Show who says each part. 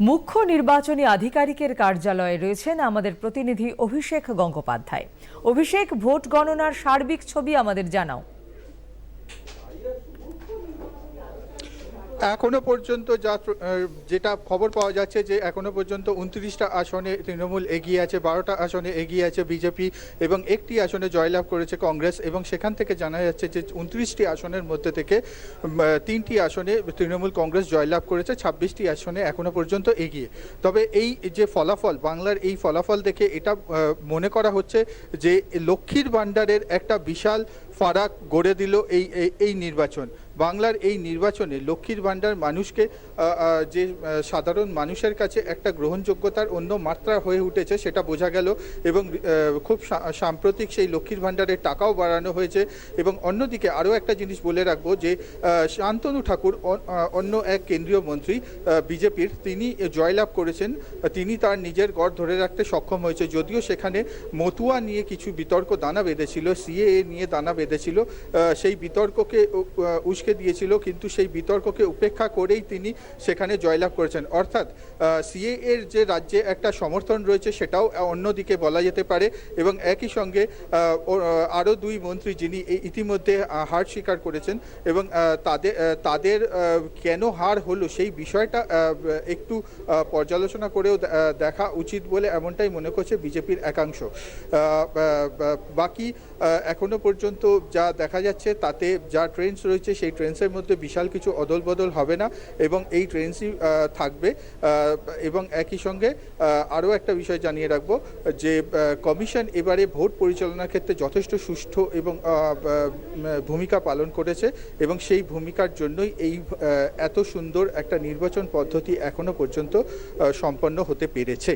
Speaker 1: মুখ্য নির্বাচনী আধিকারিকের কার্যালয়ে রয়েছেন আমাদের প্রতিনিধি অভিষেক গঙ্গোপাধ্যায়। অভিষেক, ভোট গণনার সার্বিক ছবি আমাদের জানাও।
Speaker 2: এখনও পর্যন্ত যা যেটা খবর পাওয়া যাচ্ছে যে এখনও পর্যন্ত উনত্রিশটা আসনে তৃণমূল এগিয়ে আছে, বারোটা আসনে এগিয়ে আছে বিজেপি এবং একটি আসনে জয়লাভ করেছে কংগ্রেস এবং সেখান থেকে জানা যাচ্ছে যে উনত্রিশটি আসনের মধ্যে থেকে তিনটি আসনে তৃণমূল কংগ্রেস জয়লাভ করেছে, ছাব্বিশটি আসনে এখনও পর্যন্ত এগিয়ে। তবে এই যে ফলাফল, বাংলার এই ফলাফল দেখে এটা মনে করা হচ্ছে যে লক্ষ্মীর ভাণ্ডারের একটা বিশাল ফারাক গড়ে দিল এই, এই- এই নির্বাচন। বাংলার এই নির্বাচনে লক্ষ্মীর ভাণ্ডার মানুষকে যে সাধারণ মানুষের কাছে একটা গ্রহণযোগ্যতার অন্য মাত্রা হয়ে উঠেছে সেটা বোঝা গেল এবং খুব সাম্প্রতিক সেই লক্ষ্মীর ভাণ্ডারের টাকাও বাড়ানো হয়েছে এবং অন্যদিকে আরও একটা জিনিস বলে রাখব যে শান্তনু ঠাকুর অন্য এক কেন্দ্রীয় মন্ত্রী বিজেপির তিনি জয়লাভ করেছেন, তিনি তার নিজের গড় ধরে রাখতে সক্ষম হয়েছে যদিও সেখানে মতুয়া নিয়ে কিছু বিতর্ক দানা বেঁধেছিল, সিএএ নিয়ে দানা বেঁধেছিল সেই বিতর্ককে উ- আহ, দিয়েছিল কিন্তু সেই বিতর্ককে উপেক্ষা করেই তিনি সেখানে জয়লাভ করেছেন। অর্থাৎ সিএ এর যে রাজ্যে একটা সমর্থন রয়েছে সেটাও অন্যদিকে বলা যেতে পারে এবং একই সঙ্গে আরও দুই মন্ত্রী যিনি ইতিমধ্যে হার স্বীকার করেছেন এবং তাদের তাদের কেন হার হলো সেই বিষয়টা একটু পর্যালোচনা করেও দেখা উচিত বলে এমনটাই মনে করছে বিজেপির একাংশ। বাকি এখনও পর্যন্ত যা দেখা যাচ্ছে তাতে যা ট্রেন্ডস রয়েছে সেই ট্রেন্সের মধ্যে বিশাল কিছু অদল বদল হবে না এবং এই ট্রেন্সই থাকবে। এবং একই সঙ্গে আরও একটা বিষয় জানিয়ে রাখব যে কমিশন এবারে ভোট পরিচালনার ক্ষেত্রে যথেষ্ট সুষ্ঠু এবং ভূমিকা পালন করেছে এবং সেই ভূমিকার জন্যই এই এত সুন্দর একটা নির্বাচন পদ্ধতি এখনও পর্যন্ত সম্পন্ন হতে পেরেছে।